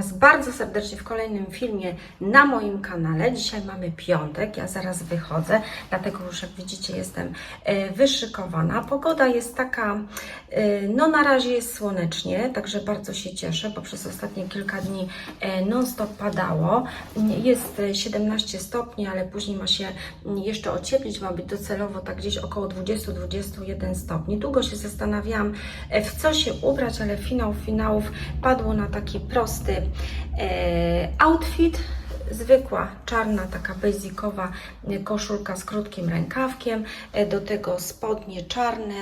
Was bardzo serdecznie w kolejnym filmie na moim kanale. Dzisiaj mamy piątek, ja zaraz wychodzę, dlatego już jak widzicie jestem e, wyszykowana. Pogoda jest taka, e, no na razie jest słonecznie, także bardzo się cieszę, bo przez ostatnie kilka dni e, non-stop padało. Jest e, 17 stopni, ale później ma się mm, jeszcze ocieplić, ma być docelowo tak gdzieś około 20-21 stopni. Długo się zastanawiałam, w co się ubrać, ale finał finałów padło na taki prosty outfit. Zwykła, czarna, taka basicowa e, koszulka z krótkim rękawkiem, e, do tego spodnie czarne,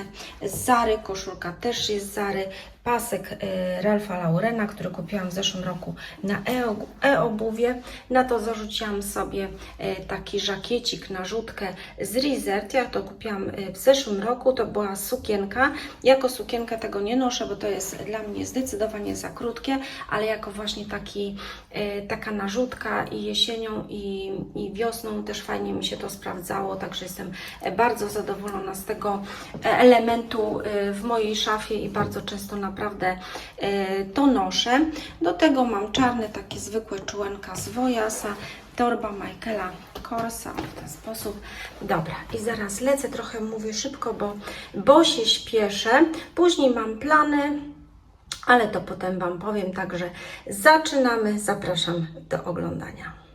Zary, koszulka też jest Zary, pasek e, Ralfa Laurena, który kupiłam w zeszłym roku na e- e-obuwie. Na to zarzuciłam sobie e, taki żakiecik, narzutkę z Rizert. Ja to kupiłam e, w zeszłym roku, to była sukienka. Jako sukienkę tego nie noszę, bo to jest dla mnie zdecydowanie za krótkie, ale jako właśnie taki, taka narzutka i jesienią i, i wiosną też fajnie mi się to sprawdzało, także jestem bardzo zadowolona z tego e, elementu w mojej szafie i bardzo często naprawdę e, to noszę. Do tego mam czarne, takie zwykłe czułenka z Wojasa, torba Michaela Korsa w ten sposób. Dobra, i zaraz lecę, trochę mówię szybko, bo, bo się śpieszę. Później mam plany, ale to potem Wam powiem, także zaczynamy. Zapraszam do oglądania.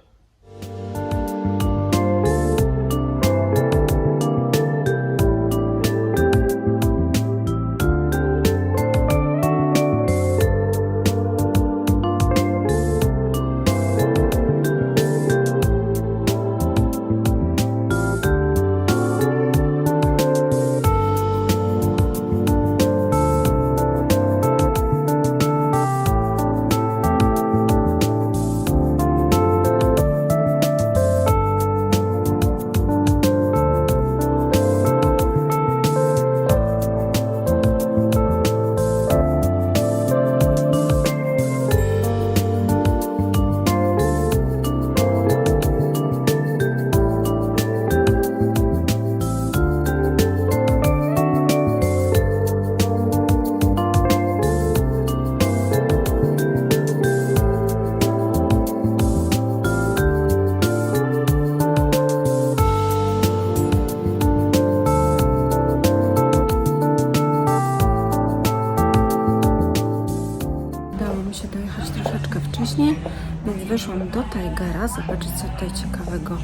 Wyszłam do Tigera, zobaczyć co tutaj ciekawego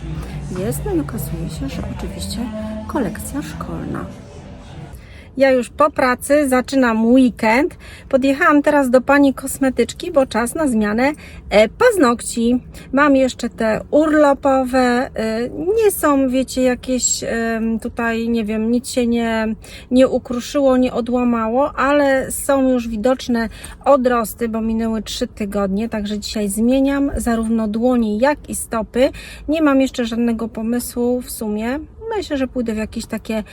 jest. No i okazuje się, że oczywiście kolekcja szkolna. Ja już po pracy zaczynam weekend. Podjechałam teraz do pani kosmetyczki, bo czas na zmianę e, paznokci. Mam jeszcze te urlopowe. e, Nie są, wiecie, jakieś tutaj, nie wiem, nic się nie, nie ukruszyło, nie odłamało, ale są już widoczne odrosty, bo minęły 3 tygodnie, także dzisiaj zmieniam zarówno dłoni, jak i stopy. Nie mam jeszcze żadnego pomysłu w sumie. Myślę, że pójdę w jakieś takie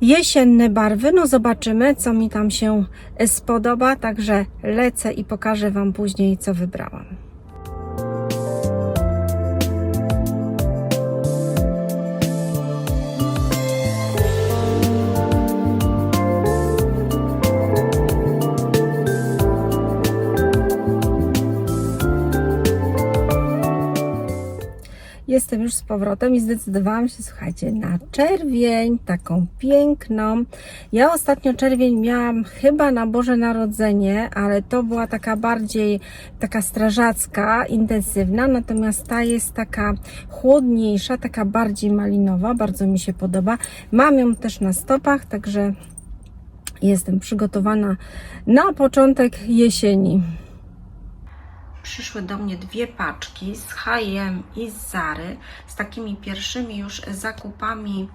jesienne barwy. No zobaczymy, co mi tam się spodoba. Także lecę i pokażę Wam później, co wybrałam. Jestem już z powrotem i zdecydowałam się, słuchajcie, na czerwień, taką piękną. Ja ostatnio czerwień miałam chyba na Boże Narodzenie, ale to była taka bardziej taka strażacka, intensywna, natomiast ta jest taka chłodniejsza, taka bardziej malinowa, bardzo mi się podoba. Mam ją też na stopach, także jestem przygotowana na początek jesieni przyszły do mnie dwie paczki z H&M i z Zary z takimi pierwszymi już zakupami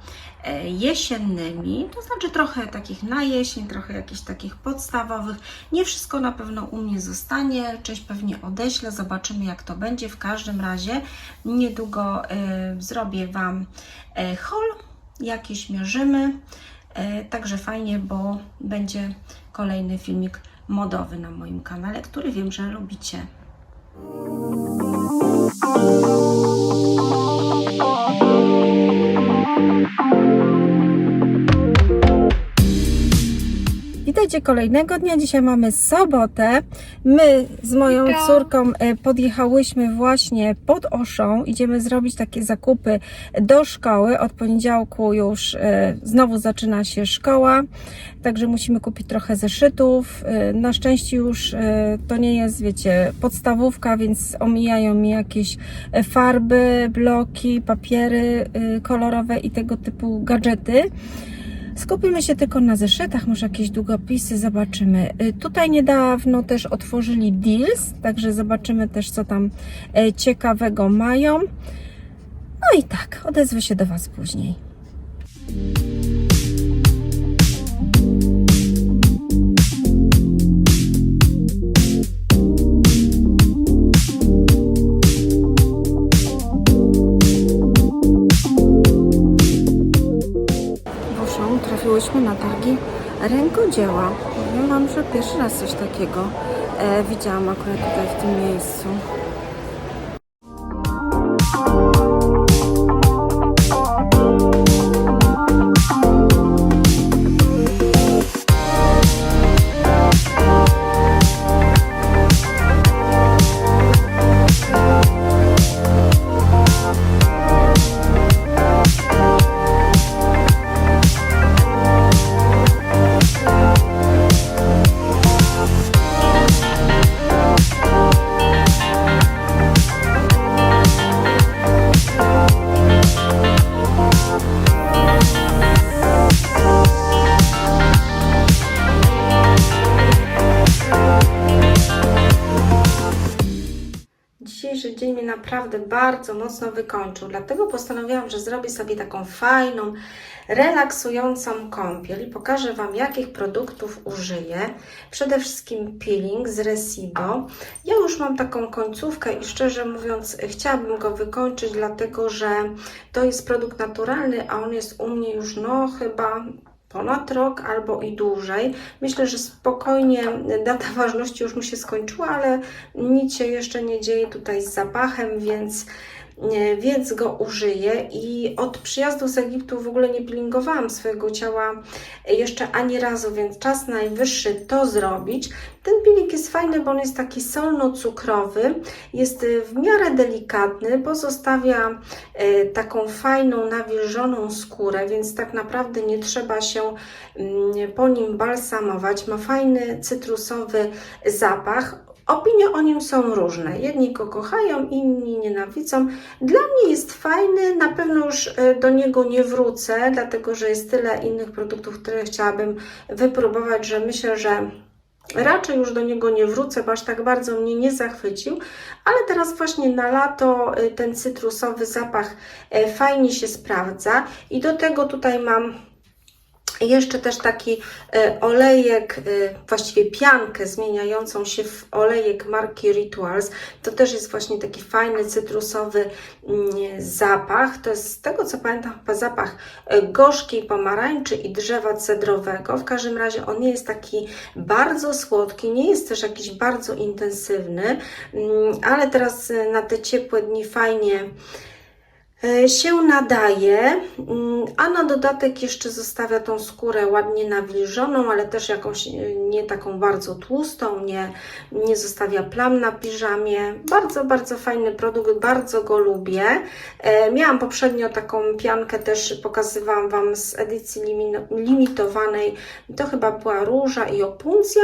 e, jesiennymi, to znaczy trochę takich na jesień, trochę jakichś takich podstawowych. Nie wszystko na pewno u mnie zostanie, część pewnie odeślę, zobaczymy jak to będzie. W każdym razie niedługo e, zrobię Wam e, haul, jakieś mierzymy, także fajnie, bo będzie kolejny filmik modowy na moim kanale, który wiem, że lubicie. I Witajcie kolejnego dnia. Dzisiaj mamy sobotę. My z moją córką e, podjechałyśmy właśnie pod Oszą. Idziemy zrobić takie zakupy do szkoły. Od poniedziałku już e, znowu zaczyna się szkoła, także musimy kupić trochę zeszytów. E, Na szczęście już to nie jest, wiecie, podstawówka, więc omijają mi jakieś farby, bloki, papiery kolorowe i tego typu gadżety. Skupimy się tylko na zeszytach, może jakieś długopisy, zobaczymy. Y, Tutaj niedawno też otworzyli deals, także zobaczymy też, co tam e, ciekawego mają. No i tak, odezwę się do Was później. Trafiłyśmy na targi rękodzieła. Powiem Wam, że pierwszy raz coś takiego e, widziałam akurat tutaj w tym miejscu. Naprawdę bardzo mocno wykończył, dlatego postanowiłam, że zrobię sobie taką fajną, relaksującą kąpiel i pokażę Wam, jakich produktów użyję. Przede wszystkim peeling z Resibo. Ja już mam taką końcówkę i szczerze mówiąc, chciałabym go wykończyć, dlatego że to jest produkt naturalny, a on jest u mnie już no chyba ponad rok albo i dłużej. Myślę, że spokojnie data ważności już mu się skończyła, ale nic się jeszcze nie dzieje tutaj z zapachem, więc, więc go użyję. I od przyjazdu z Egiptu w ogóle nie peelingowałam swojego ciała jeszcze ani razu, więc czas najwyższy to zrobić. Ten peeling jest fajny, bo on jest taki solno-cukrowy, jest y, w miarę delikatny, pozostawia y, taką fajną, nawilżoną skórę, więc tak naprawdę nie trzeba się mm, po nim balsamować. Ma fajny cytrusowy zapach. Opinie o nim są różne. Jedni go kochają, inni nienawidzą. Dla mnie jest fajny, na pewno już y, do niego nie wrócę, dlatego że jest tyle innych produktów, które chciałabym wypróbować, że myślę, że Raczej już do niego nie wrócę, bo aż tak bardzo mnie nie zachwycił, ale teraz właśnie na lato y, ten cytrusowy zapach e, fajnie się sprawdza i do tego tutaj mam jeszcze też taki e, olejek, e, właściwie piankę zmieniającą się w olejek marki Rituals. To też jest właśnie taki fajny, cytrusowy mm, zapach. To jest z tego co pamiętam chyba zapach e, gorzkiej pomarańczy i drzewa cedrowego. W każdym razie on nie jest taki bardzo słodki, nie jest też jakiś bardzo intensywny, mm, ale teraz na te ciepłe dni fajnie się nadaje, mm, a na dodatek jeszcze zostawia tą skórę ładnie nawilżoną, ale też jakąś e, nie taką bardzo tłustą, nie, nie zostawia plam na piżamie. Bardzo, bardzo fajny produkt, bardzo go lubię. E, Miałam poprzednio taką piankę, też pokazywałam Wam z edycji limi- limitowanej. To chyba była róża i opuncja.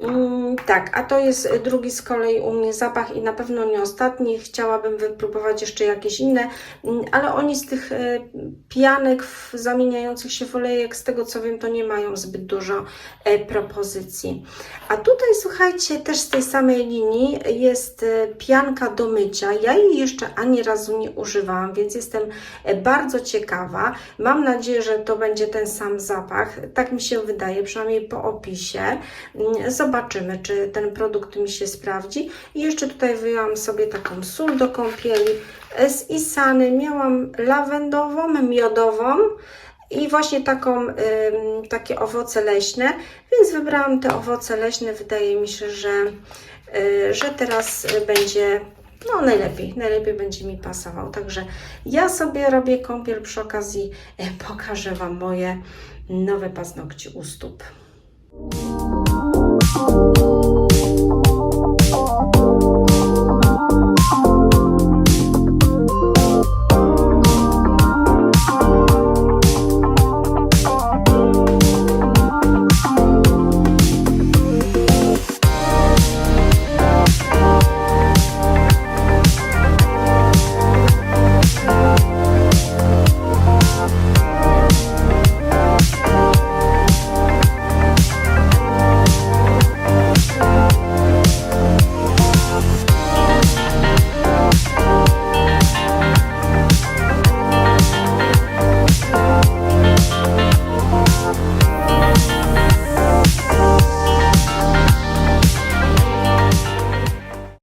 Mm, tak, a to jest drugi z kolei u mnie zapach i na pewno nie ostatni. Chciałabym wypróbować jeszcze jakieś inne, mm, ale oni z tych e, pianek zamieniających się w olejek, z tego co wiem, to nie mają zbyt dużo e, propozycji. A tutaj słuchajcie, też z tej samej linii jest e, pianka do mycia. Ja jej jeszcze ani razu nie używałam, więc jestem bardzo ciekawa. Mam nadzieję, że to będzie ten sam zapach. Tak mi się wydaje, przynajmniej po opisie. Mm, Zobaczymy, czy ten produkt mi się sprawdzi. I jeszcze tutaj wyjęłam sobie taką sól do kąpieli z Isany. Miałam lawendową, miodową i właśnie taką, ym, takie owoce leśne, więc wybrałam te owoce leśne. Wydaje mi się, że, y, że teraz y, będzie no najlepiej, najlepiej będzie mi pasował. Także ja sobie robię kąpiel przy okazji, e, pokażę Wam moje nowe paznokcie u stóp.